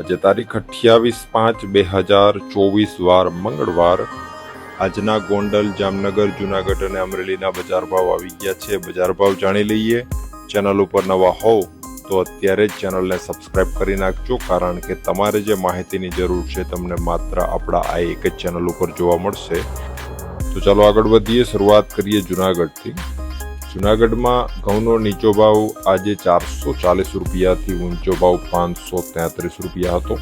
આજે તારીખ અઠ્યાવીસ પાંચ બે હજાર ચોવીસ વાર મંગળવાર આજના ગોંડલ, જામનગર, જુનાગઢ અને અમરેલીના બજાર ભાવ આવી ગયા છે. બજાર ભાવ જાણી લઈએ. ચેનલ ઉપર નવા હોવ તો અત્યારે જ ચેનલને સબસ્ક્રાઇબ કરી નાખજો, કારણ કે તમારે જે માહિતીની જરૂર છે તમને માત્ર આપણા આ એક જ ચેનલ ઉપર જોવા મળશે. તો ચાલો આગળ વધીએ. શરૂઆત કરીએ જુનાગઢથી. જુનાગઢમાં ઘઉંનો નીચો ભાવ આજે ચારસો ચાલીસ રૂપિયાથી ઊંચો ભાવ પાંચસો તેત્રીસ રૂપિયા હતો.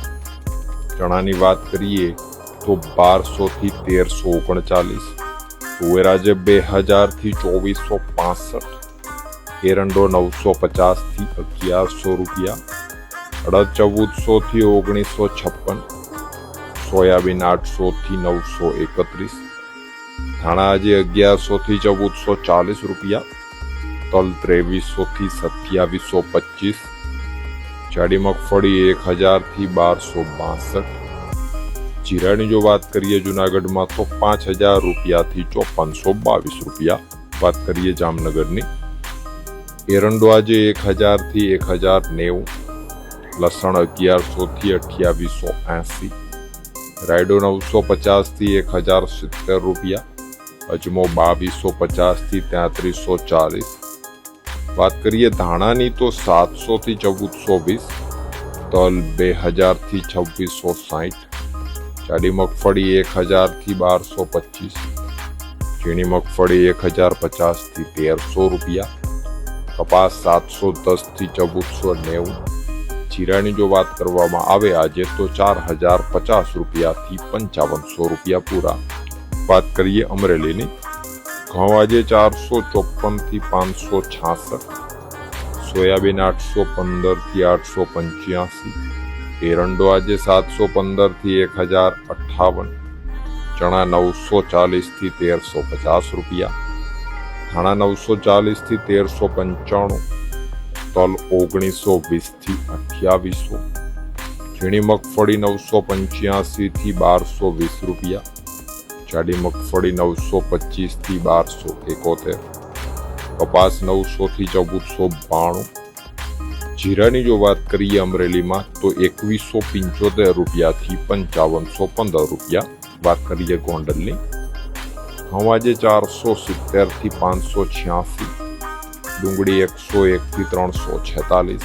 ચણાની વાત કરીએ તો બારસોથી તેરસો ઓગણચાલીસ તુવેર બે હજારથી ચોવીસો પાસઠ, એરંડો નવસો પચાસથી અગિયારસો રૂપિયા, અડદ ચૌદસોથી ઓગણીસો છપ્પન, સોયાબીન આઠસોથી નવસો એકત્રીસ, ધાણા આજે અગિયારસોથી ચૌદસો ચાલીસ રૂપિયા તલ ત્રેવીસોથી સત્યાવીસો પચીસ જાડી મગફળી એક હજારથી બારસો બાસઠ. જીરાની જો વાત કરીએ જુનાગઢમાં તો પાંચ હજાર રૂપિયાથી ચોપનસો બાવીસ રૂપિયા. વાત કરીએ જામનગરની. એરંડો આજે એક હજારથી એક હજાર નેવું. લસણ અગિયારસોથી અઠ્યાવીસો એંસી. રાયડો નવસો પચાસથી એક હજાર સિત્તેર રૂપિયા. અજમો બાવીસો પચાસથી તેત્રીસો ચાલીસ. વાત કરીએ ધાણાની તો સાતસોથી ચૌદસો વીસ, તલ બે હજારથી છવ્વીસો સાઠ જાડી મગફળી એક હજારથી બારસો પચીસ, ઝીણી મગફળી એક હજાર પચાસથી તેરસો રૂપિયા, કપાસ સાતસો દસથી ચૌદસો નેવું, જીરાની જો વાત કરવામાં આવે આજે તો ચાર હજાર પચાસ રૂપિયાથી પંચાવનસો રૂપિયા પૂરા. વાત કરીએ અમરેલીની. ઘઉં આજે ચારસો ચોપનથી પાંચસો છાસઠ, સોયાબીન આઠસો પંદરથી આઠસો પંચ્યાસી, એરંડો આજે સાતસો પંદરથી એક હજાર અઠ્ઠાવન ચણા નવસો ચાલીસથી તેરસો પચાસ રૂપિયા, ધાણા નવસો ચાલીસથી તેરસો પંચાણું, તલ ઓગણીસો વીસથી અઠ્યાવીસો, ઝીણી મગફળી નવસો પંચ્યાસીથી બારસો વીસ રૂપિયા જાડી મગફળી નવસો પચીસથી બારસો એકોતેર. કપાસ નવસોથી ચૌદસો બાણું. જીરાની જો વાત કરીએ અમરેલીમાં, તો એકવીસો પંચોતેર રૂપિયાથી પંચાવનસો પંદર રૂપિયા વાત કરીએ ગોંડલની. આજે ચારસો સિત્તેરથી પાંચસો છ્યાસી. ડુંગળી એકસો એકથી ત્રણસો છેતાલીસ.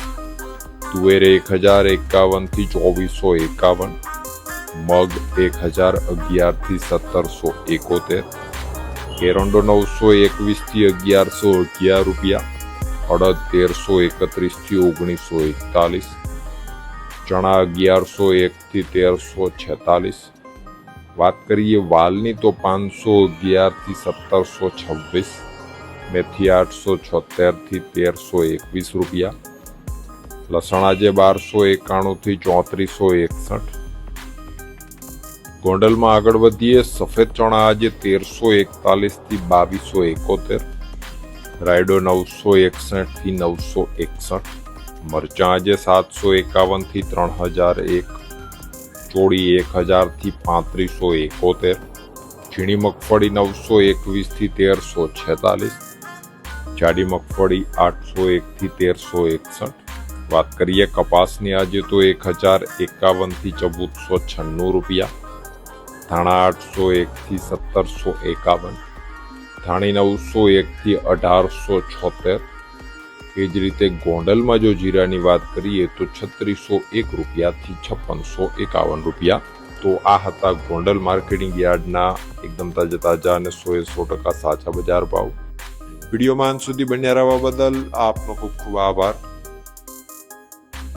તુવેર એક હજાર એકાવનથી ચોવીસો એકાવન. મગ એક હજાર અગિયારથી સત્તરસો એકોતેર. એરંડો નવસો એકવીસથી અગિયારસો અગિયાર રૂપિયા. અડદ તેરસો એકત્રીસથી ઓગણીસો એકતાલીસ. ચણા અગિયારસો એકથી તેરસો છેતાલીસ. વાત કરીએ વાલની તો પાંચસો અગિયારથી સત્તરસો છવ્વીસ. મેથી આઠસો છોતેરથી તેરસો એકવીસ રૂપિયા. લસણ આજે બારસો એકાણુંથી ચોત્રીસો એકસઠ. ગોંડલમાં આગળ વધીએ, સફેદ ચણા આજે તેરસો એકતાલીસથી બાવીસો એકોતેર, રાયડો નવસો એકસઠથી નવસો એકસઠ, મરચાં આજે સાતસો એકાવનથી ત્રણ હજાર એક, ચોળી એક હજારથી પાંત્રીસો એકોતેર, ઝીણી મગફળી નવસો એકવીસથી તેરસો છેતાલીસ, જાડી મગફળી આઠસો એકથી તેરસો એકસઠ, વાત કરીએ કપાસની આજે તો એક હજાર એકાવનથી ચૌદસો છન્નું રૂપિયા ધાણા આઠસો એકથી સત્તરસો એકાવન, ધાણી નવસો એકથી અઢારસો છોતેર. એ જ રીતે ગોંડલમાં જો જીરાની વાત કરીએ તો છત્રીસો એક રૂપિયાથી છપ્પનસો એકાવન રૂપિયા. તો આ હતા ગોંડલ માર્કેટિંગ યાર્ડના એકદમ તાજા તાજા અને સો એ સો ટકા સાચા બજાર ભાવ. વિડીયોમાં અંત સુધી બન્યા રહેવા બદલ આપનો ખૂબ ખૂબ આભાર.